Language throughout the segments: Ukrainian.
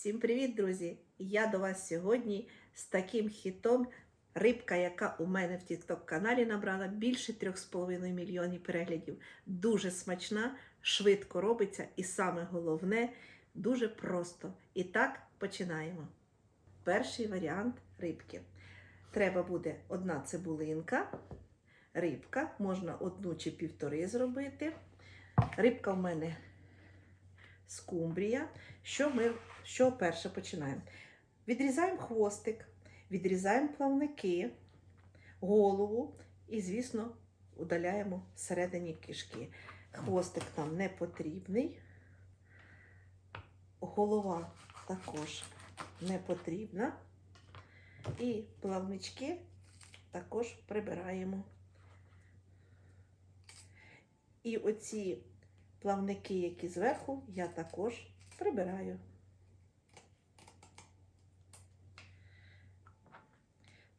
Всім привіт, друзі! Я до вас сьогодні з таким хітом. Рибка, яка у мене в TikTok каналі набрала більше 3,5 мільйонів переглядів. Дуже смачна, швидко робиться і саме головне дуже просто. І так починаємо. Перший варіант рибки. Треба буде одна цибулинка, рибка, можна одну чи півтори зробити. Рибка в мене скумбрія. Що ми що перше починаємо? Відрізаємо хвостик, відрізаємо плавники, голову і, звісно, удаляємо всередині кишки. Хвостик нам не потрібний, голова також не потрібна. І плавнички також прибираємо. І оці плавники, які зверху, я також прибираю.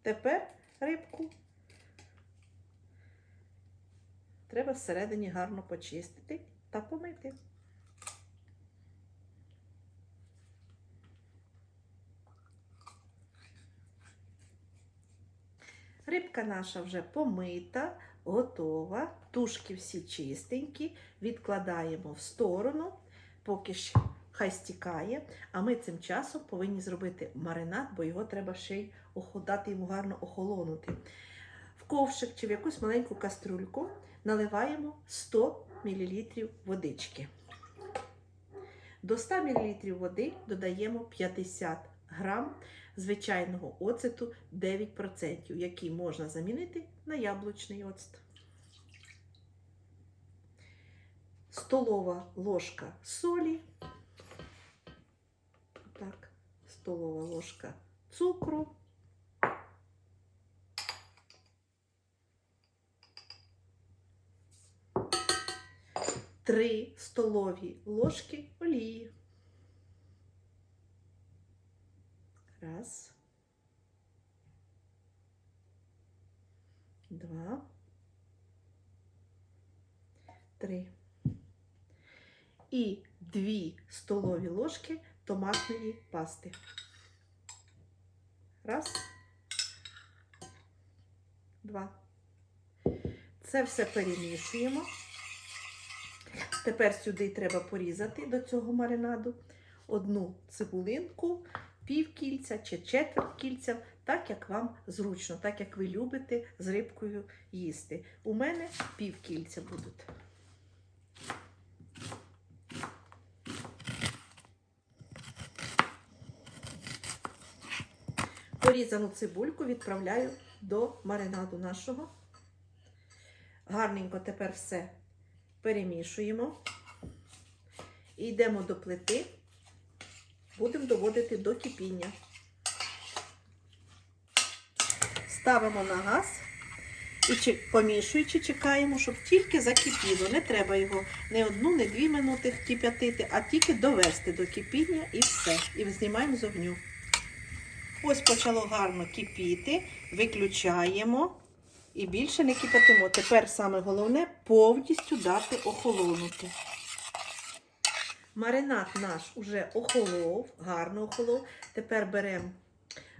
Тепер рибку треба всередині гарно почистити та помити. Рибка наша вже помита, готова. Тушки всі чистенькі, відкладаємо в сторону, поки ще хай стікає. А ми цим часом повинні зробити маринад, бо його треба ще й охолодати, йому гарно охолонути. В ковшик чи в якусь маленьку каструльку наливаємо 100 мл водички. До 100 мл води додаємо 50 грам звичайного оцету 9%, який можна замінити на яблучний оцет. Столова ложка солі. Так, столова ложка цукру. Три столові ложки олії. Раз. Два. Три. І дві столові ложки томатної пасти. Раз. Два. Це все перемішуємо. Тепер сюди треба порізати до цього маринаду одну цибулинку, пів кільця чи четверть кільця, так як вам зручно, так як ви любите з рибкою їсти. У мене пів кільця будуть. Порізану цибульку відправляю до маринаду нашого. Гарненько тепер все перемішуємо і йдемо до плити, будемо доводити до кипіння. Ставимо на газ і помішуючи, чекаємо, щоб тільки закипіло. Не треба його не одну, не дві минути кип'ятити, а тільки довести до кипіння і все. І знімаємо з огню. Ось почало гарно кипіти, виключаємо і більше не кипятимо. Тепер саме головне повністю дати охолонути. Маринад наш уже охолов, гарно охолов. Тепер беремо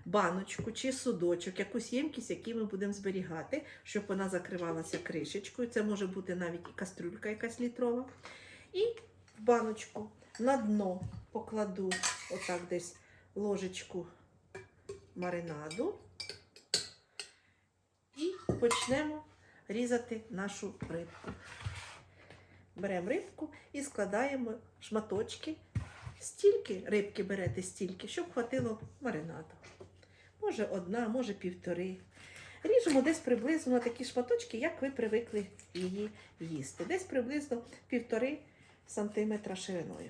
баночку чи судочок, якусь ємкість, яку ми будемо зберігати, щоб вона закривалася кришечкою. Це може бути навіть і кастрюлька якась літрова. І в баночку на дно покладу отак десь ложечку маринаду і почнемо різати нашу рибку. Беремо рибку і складаємо шматочки. Стільки рибки берете стільки, щоб хватило маринаду. Може одна, може півтори. Ріжемо десь приблизно на такі шматочки, як ви привикли її їсти. Десь приблизно півтори сантиметра шириною.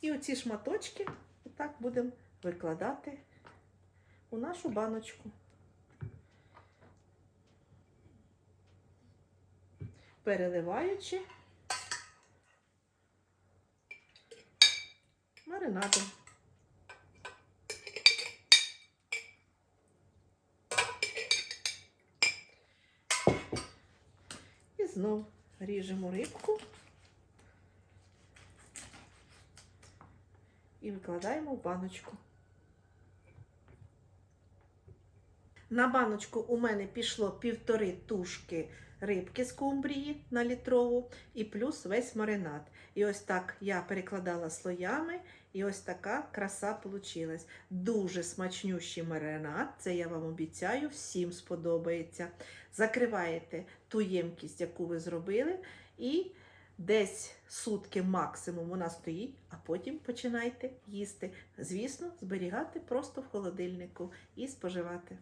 І оці шматочки отак будемо викладати у нашу баночку. Переливаючи маринадом. І знов ріжемо рибку і викладаємо в баночку. На баночку у мене пішло півтори тушки рибки з кумбрії на літрову і плюс весь маринад. І ось так я перекладала слоями, і ось така краса получилась. Дуже смачнющий маринад, це я вам обіцяю, всім сподобається. Закриваєте ту ємкість, яку ви зробили, і десь сутки максимум вона стоїть, а потім починайте їсти. Звісно, зберігати просто в холодильнику і споживати.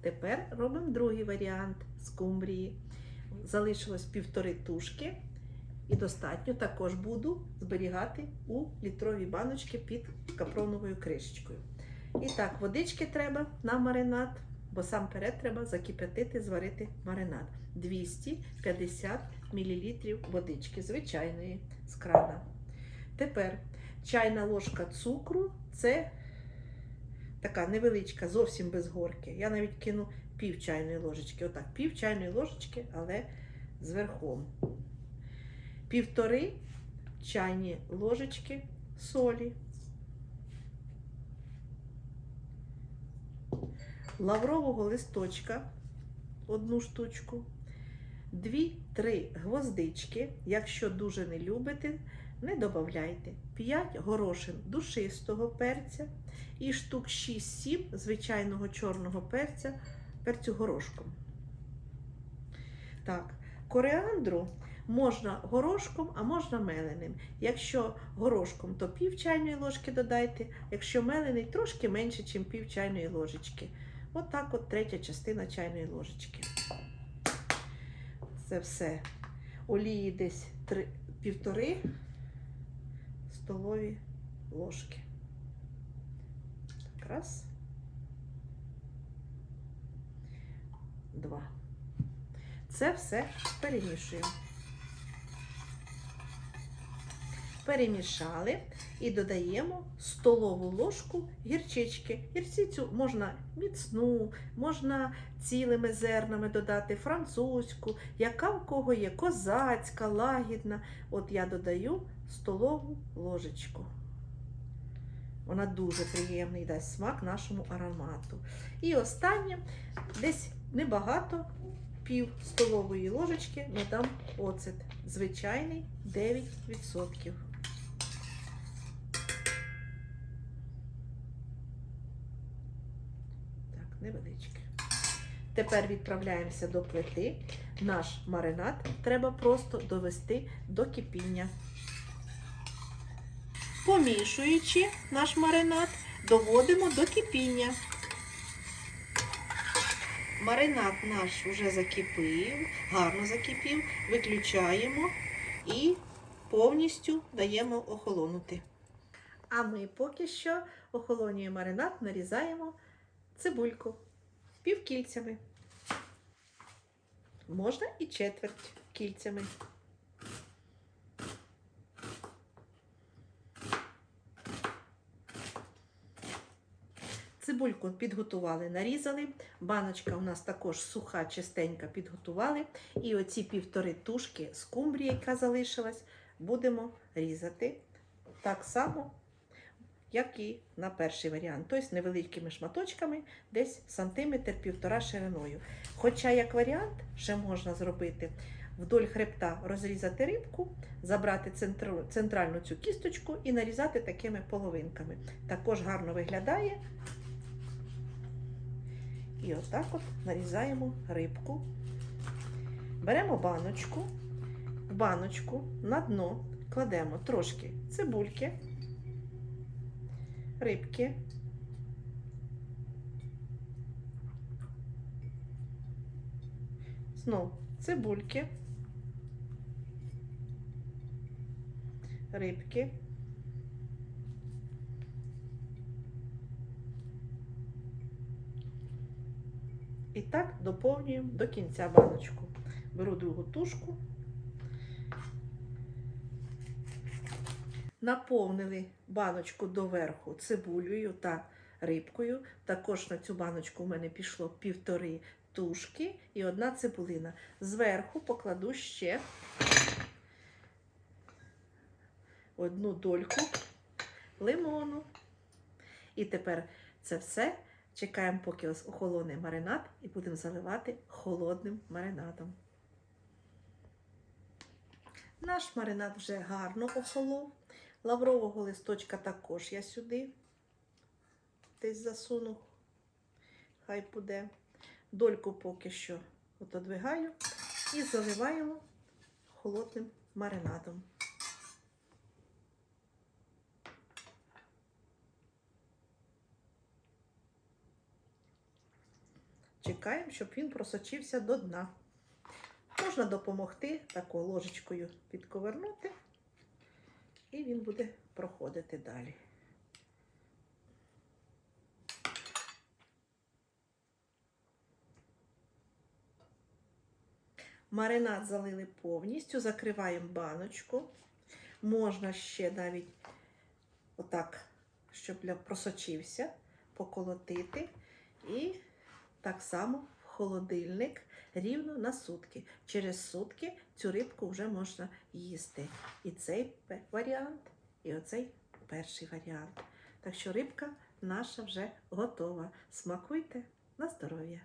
Тепер робимо другий варіант скумбрії. Залишилось півтори тушки, і достатньо також буду зберігати у літровій баночці під капроновою кришечкою. І так, водички треба на маринад, бо сам перед треба закип'ятити, зварити маринад. 250 мл водички, звичайної з крана. Тепер чайна ложка цукру це така невеличка, зовсім без горки. Я навіть кину пів чайної ложечки. Отак, пів чайної ложечки, але з. Півтори чайні ложечки солі. Лаврового листочка одну штучку. Дві-три гвоздички. Якщо дуже не любите, не додавайте. 5 горошин душистого перця і штук 6-7 звичайного чорного перця, перцю горошком. Так, коріандру можна горошком, а можна меленим. Якщо горошком, то пів чайної ложки додайте, якщо мелений, трошки менше, ніж пів чайної ложечки. От так от третя частина чайної ложечки. Це все. Олії десь три, півтори столові ложки. Так, раз. Два. Це все перемішуємо. Перемішали і додаємо столову ложку гірчички. Гірчицю можна міцну, можна цілими зернами додати, французьку, яка в кого є, козацька, лагідна. От я додаю столову ложечку. Вона дуже приємний дасть смак нашому аромату. І останнє, десь небагато, пів столової ложечки додам оцет. Звичайний 9%. Так, невеличке. Тепер відправляємося до плити. Наш маринад треба просто довести до кипіння. Помішуючи наш маринад, доводимо до кипіння. Маринад наш вже закипів, гарно закипів, виключаємо і повністю даємо охолонути. А ми поки що охолонює маринад, нарізаємо цибульку півкільцями. Можна і четверть кільцями. Цибульку підготували, нарізали. Баночка у нас також суха, чистенька підготували. І оці півтори тушки скумбрії, яка залишилась, будемо різати так само, як і на перший варіант. Тобто невеликими шматочками, десь сантиметр-півтора шириною. Хоча, як варіант, ще можна зробити вдоль хребта розрізати рибку, забрати центральну цю кісточку і нарізати такими половинками. Також гарно виглядає. І отак от нарізаємо рибку. Беремо баночку, в баночку на дно кладемо трошки цибульки, рибки. Знов цибульки, рибки. І так доповнюємо до кінця баночку. Беру другу тушку. Наповнили баночку доверху цибулею та рибкою. Також на цю баночку в мене пішло півтори тушки і одна цибулина. Зверху покладу ще одну дольку лимону. І тепер це все чекаємо, поки охолоне маринад, і будемо заливати холодним маринадом. Наш маринад вже гарно охолов. Лаврового листочка також я сюди десь засуну. Хай буде. Дольку поки що отодвигаю і заливаємо холодним маринадом. Чекаємо, щоб він просочився до дна. Можна допомогти такою ложечкою підковернути, і він буде проходити далі. Маринад залили повністю, закриваємо баночку. Можна ще навіть отак, щоб просочився, поколотити. І так само в холодильник рівно на сутки. Через сутки цю рибку вже можна їсти. І цей варіант, і оцей перший варіант. Так що рибка наша вже готова. Смакуйте на здоров'я!